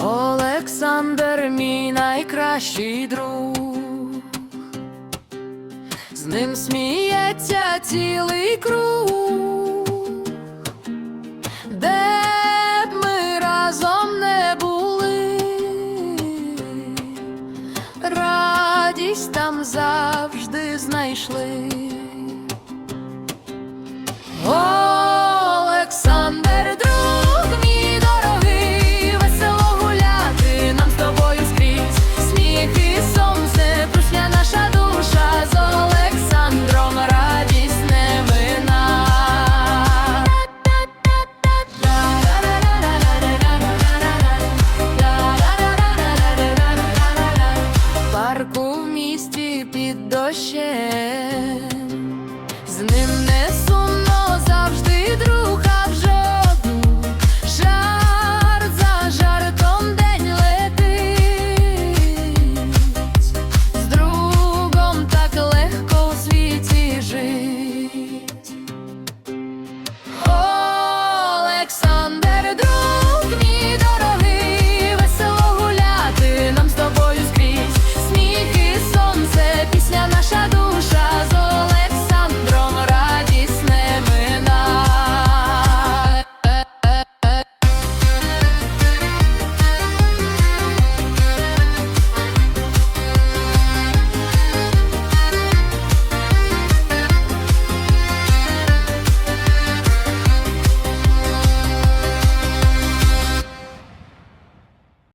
Олександр, мій найкращий друг, з ним сміється цілий круг, де б ми разом не були, радість там завжди знайшли. парку в місті під дощем.